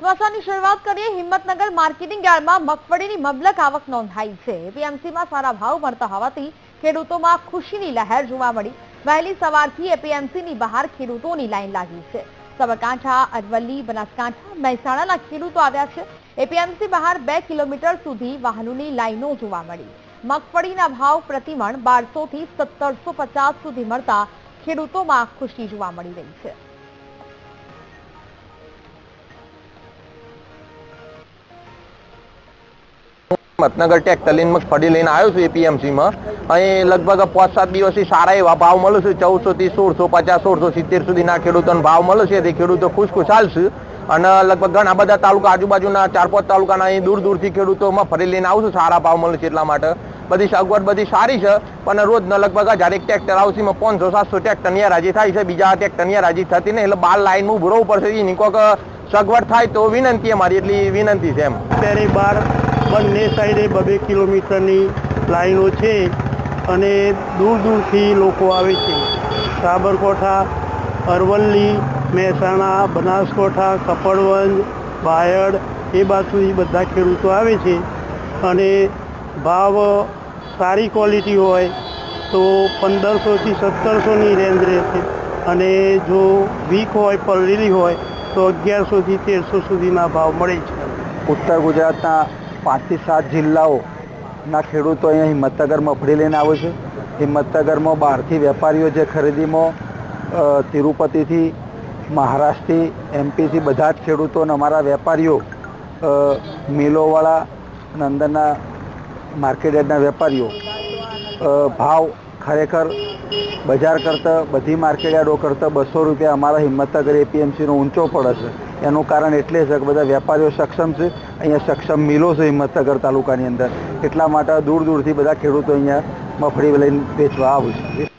સમાચારની શરૂઆત કરીએ હિંમતનગર માર્કેટિંગ યાર્ડમાં મગફળીની મબલક આવક નોંધાઈ છે. એપીએમસીમાં સારા ભાવ મળતા હોવાથી ખેડૂતોમાં ખુશીની લહેર જોવા મળી. વહેલી સવારથી એપીએમસીની બહાર ખેડૂતોની લાઈન લાગી છે. સાબરકાંઠા, અરવલ્લી, બનાસકાંઠા, મહેસાણાના ખેડૂતો આવ્યા છે. એપીએમસી બહાર બે કિલોમીટર સુધી વાહનોની લાઈનો જોવા મળી. મગફળીના ભાવ પ્રતિમણ બારસો થી સત્તરસો પચાસ સુધી મળતા ખેડૂતોમાં ખુશી જોવા મળી રહી છે. મતનગર લઈને મગફળી લઈને આવ્યો છું એપીએમસી માં. અહીં લગભગ પાંચ સાત દિવસથી સારા એવા ભાવ મળે છે. ચૌદસોથી સોળસો, પચાસ, સોળસો, સિત્તેર સુધીના ખેડૂતોને ભાવ મળે છે. તે ખેડૂતો ખુશ ખુશાલ છે. અને લગભગ ઘણા બધા તાલુકા આજુબાજુના ચાર પાંચ તાલુકાના અહીં દૂર દૂરથી ખેડૂતોમાં ફરી લઈને આવશું સારા ભાવ મળે છે એટલા માટે. બધી સગવડ બધી સારી છે. પણ રોજ લગભગ હજાર એક ટ્રેક્ટર આવશે એમાં પાંચસો સાતસો ટ્રેક્ટરની હરાજી થાય છે. બીજા ટ્રેક્ટરની હરાજી થતી નહીં, એટલે બાર લાઈનમાં ઉભરવું પડશે. એની કોઈક સગવડ થાય તો વિનંતી અમારી, એટલી વિનંતી છે એમ. તેની બાર બંને સાઈડે બબે કિલોમીટરની લાઈનો છે અને દૂર દૂરથી લોકો આવે છે. સાબરકોઠા, અરવલ્લી, મહેસાણા, બનાસકોઠા કપડવંજ બાયડ એ બાજુથી બધા ખેડૂતો આવે છે અને ભાવ સારી ક્વોલિટી હોય તો પંદરસોથી સત્તરસોની રેન્જ રહેશે અને જો વીક હોય, પલળેલી હોય તો અગિયારસોથી તેરસો સુધીના ભાવ મળે છે. ઉત્તર ગુજરાતના પાંચથી સાત જિલ્લાઓના ખેડૂતો અહીંયા હિંમતનગર મફળી લઈને આવે છે. હિંમતનગરમાં બહારથી વેપારીઓ જે ખરીદીમાં તિરુપતિથી, મહારાષ્ટ્રથી, એમપીથી બધા જ ખેડૂતો અને અમારા વેપારીઓ મિલોવાળા અને અંદરના માર્કેટ યાર્ડના વેપારીઓ ભાવ ખરેખર બજાર કરતાં બધી માર્કેટ યાર્ડો કરતાં બસો રૂપિયા અમારા હિંમતનગર એપીએમસીનો ઊંચો પડે છે. એનું કારણ એટલે છે કે બધા વેપારીઓ સક્ષમ છે, અહીંયા સક્ષમ મિલો છે હિંમતનગર તાલુકાની અંદર. એટલા માટે દૂર દૂરથી બધા ખેડૂતો અહીંયા મફળી લઈને વેચવા આવે છે.